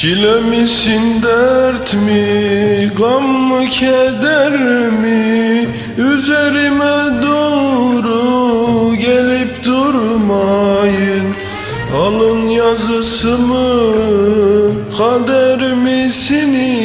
Çile misin dert mi, gam mı keder mi? Üzerime doğru gelip durmayın. Alın yazısı mı, kader misiniz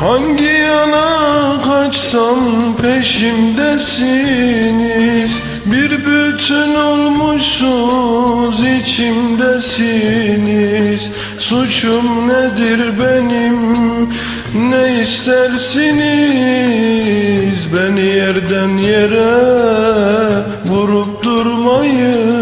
Hangi yana kaçsam peşimdesiniz? Bir bütün olmuşsunuz içimdesiniz. Suçum nedir benim? Ne istersiniz? Beni yerden yere vurup durmayın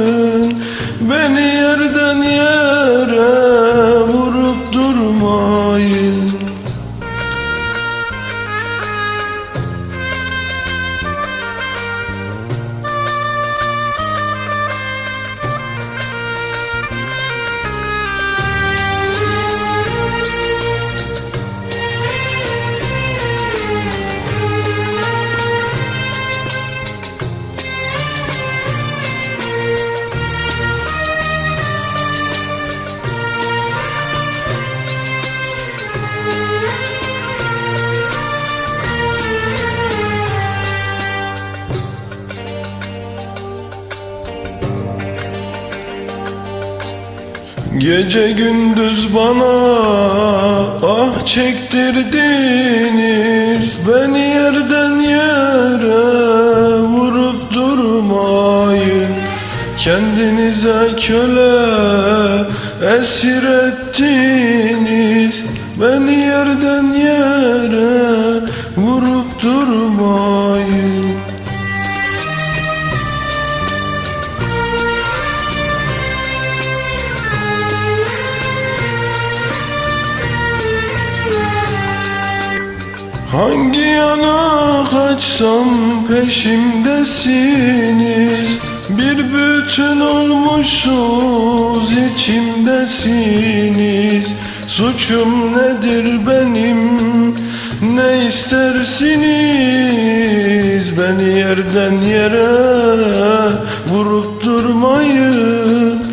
Gece gündüz bana ah çektirdiniz. Beni yerden yere vurup durmayın. Kendinize köle esir ettiniz. Beni yerden yere vurup durmayın Hangi yana kaçsam peşimdesiniz? Bir bütün olmuşsunuz içimdesiniz. Suçum nedir benim? Ne istersiniz? Beni yerden yere vurup durmayın